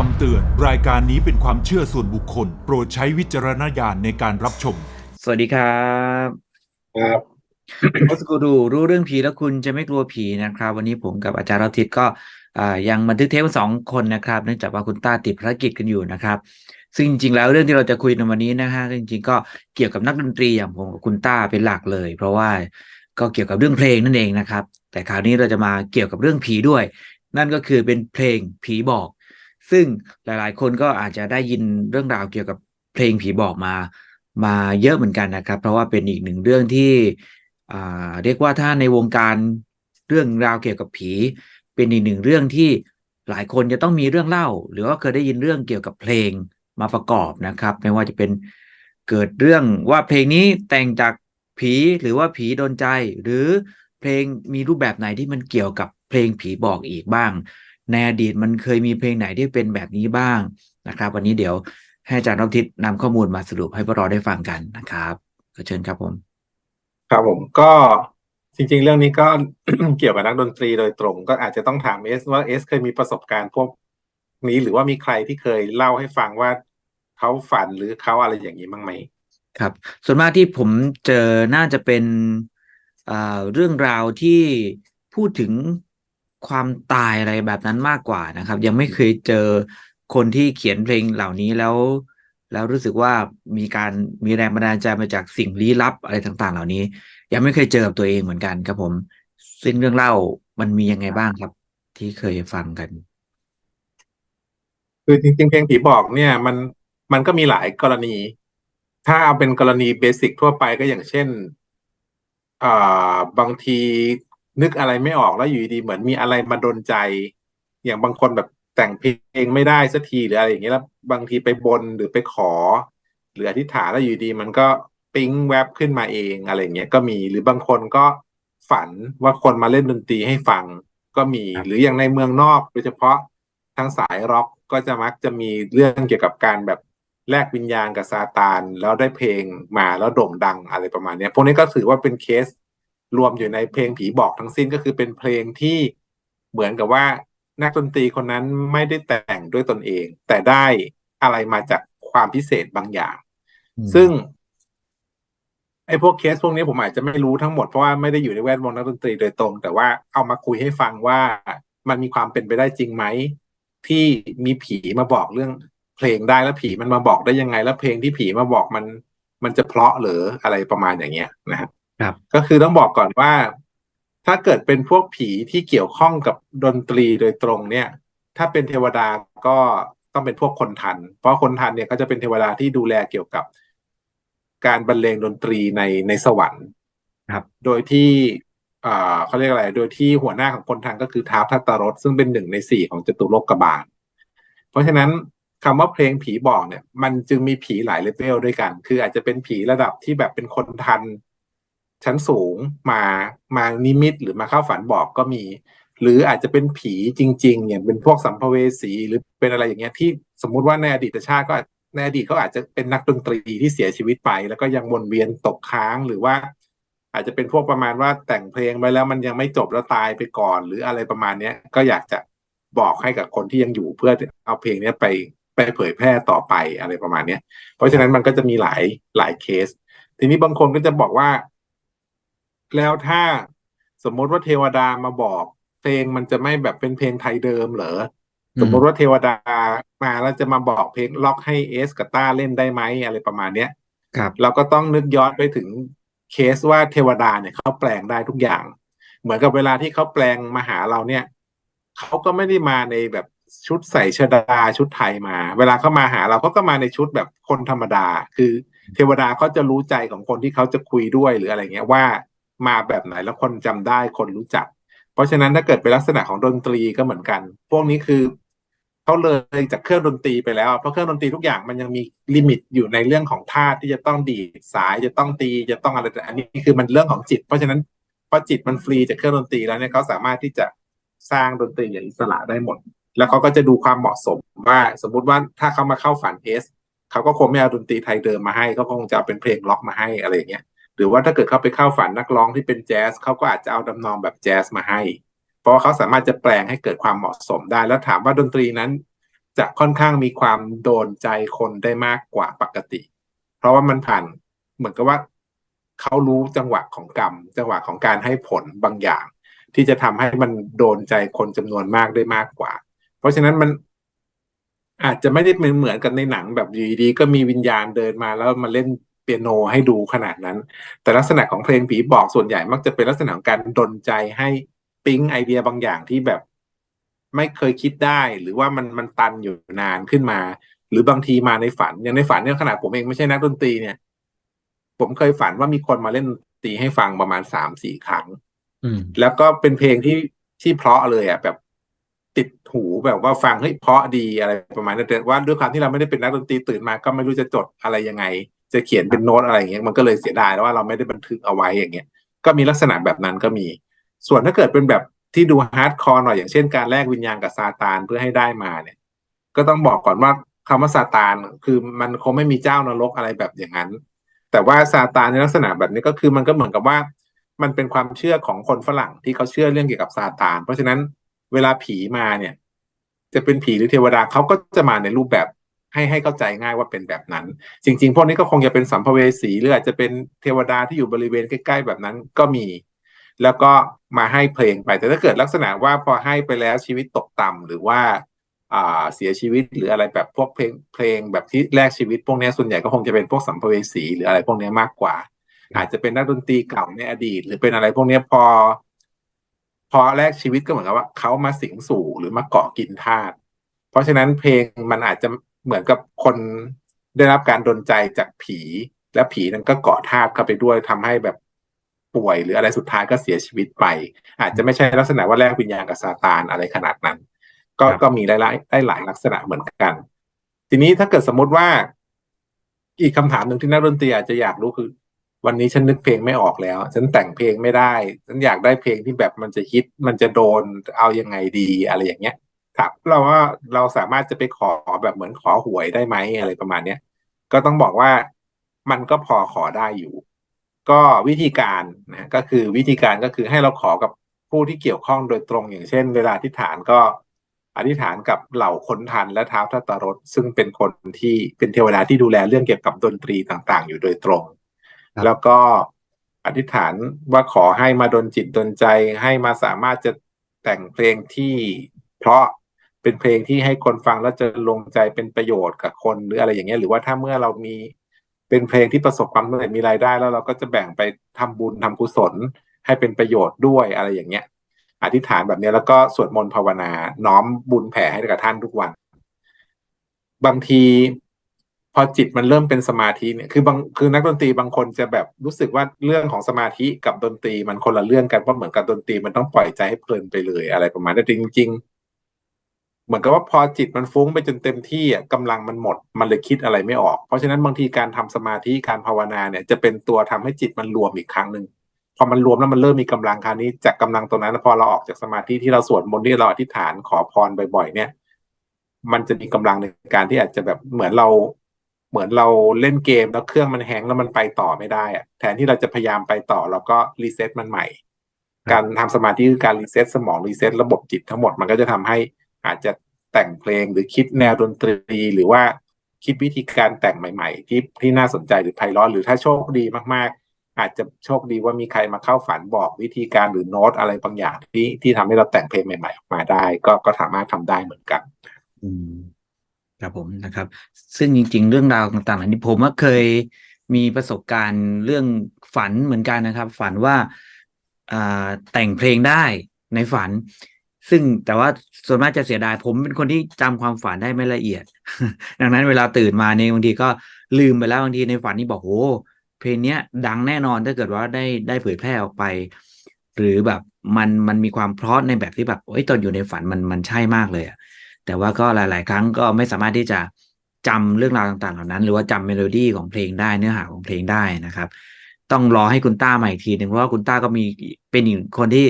คำเตือน รายการนี้เป็นความเชื่อส่วนบุคคล โปรดใช้วิจารณญาณในการรับชม สวัสดีครับครับโอสกูดูรู้เรื่องผีแล้วคุณจะไม่กลัวผีนะครับ วันนี้ผมกับอาจารย์เราทิศก็อ่ายังบันทึกเทปกันสองคนนะครับ เนื่องจากว่าคุณต้าติดภารกิจกันอยู่นะครับ ซึ่งจริงๆแล้วเรื่องที่เราจะคุยในวันนี้นะฮะจริงๆ ก็เกี่ยวกับนักดนตรีอย่างผมกับคุณต้าเป็นหลักเลย เพราะว่าก็เกี่ยวกับเรื่องเพลงนั่นเองนะครับ แต่คราวนี้เราจะมาเกี่ยวกับเรื่องผีด้วย นั่นก็คือเป็นเพลงผีบอก ซึ่งหลายๆ คนก็อาจจะได้ยินเรื่องราวเกี่ยวกับเพลงผีบอกมามาเยอะเหมือนกันนะครับ เพราะว่าเป็นอีกหนึ่งเรื่องที่เรียกว่าถ้าในวงการเรื่องราวเกี่ยวกับผี เป็นอีกหนึ่งเรื่องที่หลายคนจะต้องมีเรื่องเล่า หรือว่าเคยได้ยินเรื่องเกี่ยวกับเพลงมาประกอบนะครับ ไม่ว่าจะเป็นเกิดเรื่องว่าเพลงนี้แต่งจากผีหรือว่าผีโดนใจ หรือเพลงมีรูปแบบไหนที่มันเกี่ยวกับเพลงผีบอกอีกบ้าง ในอดีตมันเคยมีเพลงไหนที่เป็นแบบนี้บ้างนะครับ วันนี้เดี๋ยวให้อาจารย์รอบทิศนำข้อมูลมาสรุปให้พวกเราได้ฟังกันนะครับขอเชิญครับผม ครับผมก็จริง ๆ เรื่องนี้ก็เกี่ยวกับนักดนตรีโดยตรง ก็อาจจะต้องถามเอสว่าเอสเคยมีประสบการณ์พวกนี้หรือว่ามีใครที่เคยเล่าให้ฟังว่าเขาฝันหรือเขาอะไรอย่างนี้บ้างไหมครับ ส่วนมากที่ผมเจอน่าจะเป็นอ่าเรื่องราวที่พูดถึง ความตายอะไรแบบนั้นมากกว่านะครับ ยังไม่เคยเจอคนที่เขียนเพลงเหล่านี้แล้ว แล้วรู้สึกว่ามีการมีแรงบันดาลใจมาจากสิ่งลี้ลับอะไรต่าง ๆ เหล่านี้ ยังไม่เคยเจอกับตัวเองเหมือนกันครับผม ซึ่งเรื่องเล่ามันมียังไงบ้างครับ ที่เคยฟังกัน คือจริงๆเพลงผีบอกเนี่ย มันมันก็มีหลายกรณี ถ้าเอาเป็นกรณีเบสิกทั่วไปก็อย่างเช่นอ่าบางที นึกอะไรไม่ออกแล้วอยู่ดีเหมือนมีอะไรมาดนใจ อย่างบางคนแบบแต่งเพลงไม่ได้สักทีหรืออะไรอย่างเงี้ยแล้วบางทีไปบนหรือไปขอ หรืออธิษฐานแล้วอยู่ดีมันก็ปิ๊งแวบขึ้นมาเองอะไรเงี้ยก็มีหรือบางคนก็ฝันว่าคนมาเล่นดนตรีให้ฟังก็มีหรืออย่างในเมืองนอกโดยเฉพาะทางสายร็อกก็จะมักจะมีเรื่องเกี่ยวกับการแบบแลกวิญญาณกับซาตานแล้วได้เพลงมาแล้วโด่งดังอะไรประมาณนี้พวกนี้ก็ถือว่าเป็นเคส รวมอยู่ในเพลงผีบอกทั้งสิ้นก็คือเป็นเพลงที่เหมือนกับว่านักดนตรีคนนั้นไม่ได้แต่งด้วยตนเอง แต่ได้อะไรมาจากความพิเศษบางอย่างอืมซึ่งไอ้พวกเคสพวกนี้ผมอาจจะไม่รู้ทั้งหมดเพราะว่าไม่ได้อยู่ในแวดวงนักดนตรีโดยตรง แต่ว่าเอามาคุยให้ฟังว่ามันมีความเป็นไปได้จริงไหม ที่มีผีมาบอกเรื่องเพลงได้แล้วผีมันมาบอกได้ยังไง แล้วเพลงที่ผีมาบอกมัน มันจะเพราะหรืออะไรประมาณอย่างเงี้ยนะฮะ ครับ ก็คือต้องบอกก่อนว่า ถ้าเกิดเป็นพวกผีที่เกี่ยวข้องกับดนตรีโดยตรงเนี่ย ถ้าเป็นเทวดาก็ต้องเป็นพวกคนทัน เพราะคนทันเนี่ยก็จะเป็นเทวดาที่ดูแลเกี่ยวกับการบรรเลงดนตรีในในสวรรค์ครับ โดยที่เอ่อเขาเรียกอะไร โดยที่หัวหน้าของคนทันก็คือท้าวทัตตรสซึ่งเป็นหนึ่งในสี่ของจตุโลกบาล เพราะฉะนั้นคำว่าเพลงผีบอกเนี่ย มันจึงมีผีหลายเลเวลด้วยกัน คืออาจจะเป็นผีระดับที่แบบเป็นคนทัน ชั้นสูงมามานิมิตหรือมาเข้าฝันบอกก็มี หรืออาจจะเป็นผีจริง ๆ อย่างเป็นพวกสัมภเวสีหรือเป็นอะไรอย่างเงี้ยที่สมมุติว่าในอดีตชาติก็ในอดีตเขาอาจจะเป็นนักดนตรีที่เสียชีวิตไป แล้วก็ยังวนเวียนตกค้างหรือว่า อาจจะเป็นพวกประมาณว่าแต่งเพลงไปแล้วมันยังไม่จบแล้วตายไปก่อน หรืออะไรประมาณเนี้ยก็อยากจะบอกให้กับคนที่ยังอยู่เพื่อเอาเพลงเนี้ยไปไปเผยแพร่ต่อไปอะไรประมาณเนี้ย เพราะฉะนั้นมันก็จะมีหลายหลายเคส ทีนี้บางคนก็จะบอกว่า แล้วถ้าสมมติว่าเทวดามาบอก เพลงมันจะไม่แบบเป็นเพลงไทยเดิมเหรออืมสมมติว่าเทวดามาแล้วจะมาบอกเพลงล็อกให้เอสกับต้าเล่นได้ไหมอะไรประมาณเนี้ยครับ เราก็ต้องนึกย้อนไปถึงเคสว่าเทวดาเนี่ยเขาแปลงได้ทุกอย่าง เหมือนกับเวลาที่เขาแปลงมาหาเราเนี่ยเขาก็ไม่ได้มาในแบบชุดใส่ชดาชุดไทยมา เวลาเขามาหาเราเขาก็มาในชุดแบบคนธรรมดา คือเทวดาเขาจะรู้ใจของคนที่เขาจะคุยด้วยหรืออะไรเงี้ยว่า มาแบบไหนแล้วคนจำได้คนรู้จัก เพราะฉะนั้นถ้าเกิดเป็นลักษณะของดนตรีก็เหมือนกัน พวกนี้คือเขาเลยจากเครื่องดนตรีไปแล้ว เพราะเครื่องดนตรีทุกอย่างมันยังมีลิมิตอยู่ในเรื่องของท่าที่จะต้องดีดสายจะต้องตีจะต้องอะไรแต่อันนี้คือมันเรื่องของจิต เพราะฉะนั้นพอจิตมันฟรีจากเครื่องดนตรีแล้วเนี่ยเขาสามารถที่จะสร้างดนตรีอย่างอิสระได้หมด แล้วเขาก็จะดูความเหมาะสมว่าสมมุติว่าถ้าเขามาเข้าฝันเอสเขาก็คงไม่เอาดนตรีไทยเดิมมาให้เขาคงจะเอาเป็นเพลงล็อกมาให้อะไรอย่างเงี้ย หรือว่าถ้าเกิดเขาไปเข้าฝันนักร้องที่เป็นแจ๊สเขาก็อาจจะเอาดำนองแบบแจ๊สมาให้ เพราะว่าเขาสามารถจะแปลงให้เกิดความเหมาะสมได้ แล้วถามว่าดนตรีนั้น จะค่อนข้างมีความโดนใจคนได้มากกว่าปกติ เพราะว่ามันผ่านเหมือนกับว่าเขารู้จังหวะของกรรม จังหวะของการให้ผลบางอย่าง ที่จะทำให้มันโดนใจคนจำนวนมากได้มากกว่า เพราะฉะนั้นมันอาจจะไม่ได้เหมือนกันในหนังแบบอยู่ดีๆก็มีวิญญาณเดินมาแล้วมาเล่น เปียโนให้ดูขนาดนั้น แต่ลักษณะของเพลงผีบอกส่วนใหญ่มักจะเป็นลักษณะของการดนใจให้ปิ๊งไอเดียบางอย่างที่แบบ ไม่เคยคิดได้ หรือว่ามันมันตันอยู่นานขึ้นมา หรือบางทีมาในฝันอย่างในฝันเนี่ยขนาดผมเองไม่ใช่นักดนตรีเนี่ย ผมเคยฝันว่ามีคนมาเล่นดนตรีให้ฟังประมาณสามสี่ครั้งอืมแล้วก็เป็นเพลงที่ที่เพราะเลยอะแบบติดหูแบบว่าฟังเฮ้ยเพราะดีอะไรประมาณนั้นแต่ว่าด้วยความที่เราไม่ได้เป็นนักดนตรีตื่นมาก็ไม่รู้จะจดอะไรยังไง จะเขียนเป็นโน้ตอะไรอย่างเงี้ยมันก็เลยเสียดายแล้วว่าเราไม่ได้บันทึกเอาไว้อย่างเงี้ยก็มีลักษณะแบบนั้นก็มี ส่วนถ้าเกิดเป็นแบบที่ดูฮาร์ดคอร์หน่อยอย่างเช่นการแลกวิญญาณกับซาตานเพื่อให้ได้มาเนี่ย ก็ต้องบอกก่อนว่าคำว่าซาตานคือมันคงไม่มีเจ้านรกอะไรแบบอย่างนั้น แต่ว่าซาตานในลักษณะแบบนี้ก็คือมันก็เหมือนกับว่า มันเป็นความเชื่อของคนฝรั่งที่เขาเชื่อเรื่องเกี่ยวกับซาตาน เพราะฉะนั้นเวลาผีมาเนี่ย จะเป็นผีหรือเทวดาเขาก็จะมาในรูปแบบ ให้ให้เข้าใจง่ายว่าเป็นแบบนั้น จริง ๆ พวกนี้ก็คงจะเป็นสัมภเวสีหรืออาจจะเป็นเทวดาที่อยู่บริเวณใกล้ ๆ แบบนั้นก็มี แล้วก็มาให้เพลงไป แต่ถ้าเกิดลักษณะว่าพอให้ไปแล้วชีวิตตกต่ำหรือว่าอ่าเสียชีวิตหรืออะไรแบบพวกเพลงเพลงแบบที่แลกชีวิต พวกนี้ส่วนใหญ่ก็คงจะเป็นพวกสัมภเวสีหรืออะไรพวกนี้มากกว่า อาจจะเป็นนักดนตรีเก่าในอดีต หรือเป็นอะไรพวกนี้พอ พอแลกชีวิตก็เหมือนกับว่าเขามาสิงสู่หรือมาเกาะกินธาตุเพราะฉะนั้นเพลงมันอาจจะ เหมือนกับคนได้รับการดนใจจากผี และผีนั้นก็เกาะธาตุเข้าไปด้วยทำให้แบบป่วยหรืออะไรสุดท้ายก็เสียชีวิตไป อาจจะไม่ใช่ลักษณะว่าแลกวิญญาณกับซาตานอะไรขนาดนั้น ก็ก็มีหลายได้หลายลักษณะเหมือนกัน ทีนี้ถ้าเกิดสมมติว่า อีกคำถามหนึ่งที่นักดนตรีอาจจะอยากรู้คือ วันนี้ฉันนึกเพลงไม่ออกแล้ว ฉันแต่งเพลงไม่ได้ ฉันอยากได้เพลงที่แบบมันจะฮิตมันจะโดนเอายังไงดีอะไรอย่างเงี้ย ถามเราว่าเราสามารถจะไปขอแบบเหมือนขอหวยได้ไหมอะไรประมาณเนี้ยก็ต้องบอกว่ามันก็พอขอได้อยู่ ก็วิธีการนะก็คือวิธีการก็คือให้เราขอกับผู้ที่เกี่ยวข้องโดยตรงอย่างเช่น เวลาอธิษฐานก็อธิษฐานกับเหล่าคนทันและท้าวทัตตรสซึ่งเป็นคนที่เป็นเทวดาที่ดูแลเรื่องเกี่ยวกับดนตรีต่าง ๆ อยู่โดยตรงครับแล้วก็อธิษฐานว่าขอให้มาดนจิตดนใจให้มาสามารถจะแต่งเพลงที่เพราะ เป็นเพลงที่ให้คนฟังแล้วจะลงใจเป็นประโยชน์กับคนหรืออะไรอย่างเงี้ย หรือว่าถ้าเมื่อเรามีเป็นเพลงที่ประสบความสำเร็จมีรายได้ แล้วเราก็จะแบ่งไปทำบุญทำกุศล ให้เป็นประโยชน์ด้วยอะไรอย่างเงี้ย อธิษฐานแบบเนี้ยแล้วก็สวดมนต์ภาวนา น้อมบุญแผ่ให้กับท่านทุกวัน บางทีพอจิตมันเริ่มเป็นสมาธิเนี่ย คือบาง คือนักดนตรีบางคนจะแบบรู้สึกว่าเรื่องของสมาธิกับดนตรีมันคนละเรื่องกัน เพราะเหมือนกับดนตรีมันต้องปล่อยใจให้เพลินไปเลยอะไรประมาณนั้นจริง ๆ เหมือนกับว่าพอจิตมันฟุ้งไปจนเต็มที่อะกำลังมันหมด มันเลยคิดอะไรไม่ออก เพราะฉะนั้นบางทีการทำสมาธิการภาวนาเนี่ยจะเป็นตัวทำให้จิตมันรวมอีกครั้งหนึ่งพอมันรวมแล้วมันเริ่มมีกำลังคราวนี้ จากกำลังตรงนั้นพอเราออกจากสมาธิที่เราสวดมนต์ที่เราอธิษฐานขอพรบ่อยๆ เนี่ย มันจะมีกำลังในการที่อาจจะแบบเหมือนเรา เหมือนเราเล่นเกมแล้วเครื่องมันแฮงแล้วมันไปต่อไม่ได้อะแทนที่เราจะพยายามไปต่อเราก็รีเซ็ตมันใหม่ การทำสมาธิคือการรีเซ็ตสมองรีเซ็ตระบบจิตทั้งหมดมันก็จะทำให้ อาจจะแต่งเพลงหรือคิดแนวดนตรีหรือว่าคิดวิธีการแต่งใหม่ ๆ ที่ที่น่าสนใจหรือไพเราะหรือถ้าโชคดีมากๆ อาจจะโชคดีว่ามีใครมาเข้าฝันบอกวิธีการหรือโน้ตอะไรบางอย่างที่ที่ทำให้เราแต่งเพลงใหม่ๆออกมาได้ ก็ก็สามารถทำได้เหมือนกัน อืมครับผมนะครับ ซึ่งจริง ๆ เรื่องราวต่างๆเหล่านี้ผมว่าเคยมีประสบการณ์เรื่องฝันเหมือนกันนะครับ ฝันว่าอ่าแต่งเพลงได้ในฝัน ซึ่งแต่ว่าส่วนมากจะเสียดาย ผมเป็นคนที่จำความฝันได้ไม่ละเอียด ดังนั้นเวลาตื่นมาเนี่ยบางทีก็ลืมไปแล้วบางทีในฝันนี่บอกโอ้เพลงเนี้ยดังแน่นอนถ้าเกิดว่าได้ได้เผยแพร่ออกไป หรือแบบมันมันมีความเพราะในแบบที่แบบโอ้ยตอนอยู่ในฝันมันมันใช่มากเลยอะแต่ว่าก็หลาย ๆ ครั้งก็ไม่สามารถที่จะจำเรื่องราวต่าง ๆ เหล่านั้น หรือว่าจำเมโลดี้ของเพลงได้เนื้อหาของเพลงได้นะครับ ต้องรอให้คุณต้ามาอีกทีหนึ่งเพราะว่าคุณต้าก็มีเป็นอีกคนที่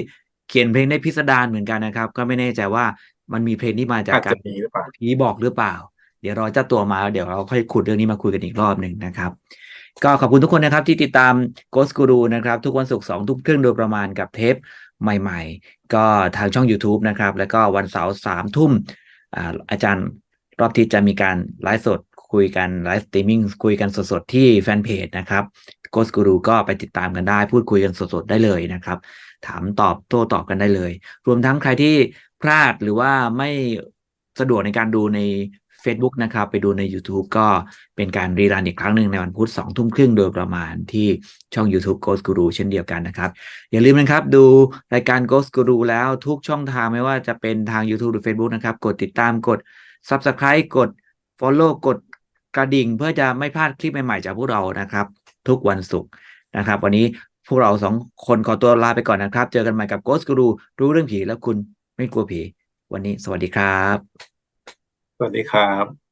เขียนเพลงได้พิสดารเหมือนกันนะครับ ก็ไม่แน่ใจว่ามันมีเพลงที่มาจากอาจกาจะรมีหรือเปล่าผีบอกหรือเปล่า เดี๋ยวรอเจ้าตัวมาแล้วเดี๋ยวเราค่อยขุดเรื่องนี้มาคุยกันอีกรอบหนึ่งนะครับ ก็ขอบคุณทุกคนนะครับ ที่ติดตาม Ghost Guru นะครับ ทุกวันศุกร์สองทุ่มครึ่งโดยประมาณกับเทปใหม่ ๆ ก็ทางช่อง YouTube นะครับ แล้วก็วันเสาร์สามทุ่มอ่าอาจารย์รอบที่จะมีการไลฟ์สดคุยกันไลฟ์สตรีมมิ่งคุยกันสดๆ ที่แฟนเพจนะครับ Ghost Guru ก็ไปติดตามกันได้ พูดคุยกันสดๆได้เลยนะครับ ถามตอบโต้ตอบกันได้เลย รวมทั้งใครที่พลาดหรือว่าไม่สะดวกในการดูใน Facebook นะครับ ไปดูใน YouTube ก็เป็นการรีรันอีกครั้งหนึ่งในวันพุธสองทุ่มครึ่งโดยประมาณที่ช่อง YouTube Ghost Guru เช่นเดียวกันนะครับ อย่าลืมนะครับดูรายการ Ghost Guru แล้วทุกช่องทางไม่ว่าจะเป็นทาง YouTube หรือ Facebook นะครับ กดติดตามกด Subscribe กด Follow กดกระดิ่งเพื่อจะไม่พลาดคลิปใหม่ ๆ จากพวกเรานะครับ ทุกวันศุกร์นะครับ วันนี้พวกเราสองคนขอตัวลาไปก่อนนะครับ เจอกันใหม่กับ Ghost Guru รู้เรื่องผีแล้วคุณไม่กลัวผี วันนี้สวัสดีครับ สวัสดีครับ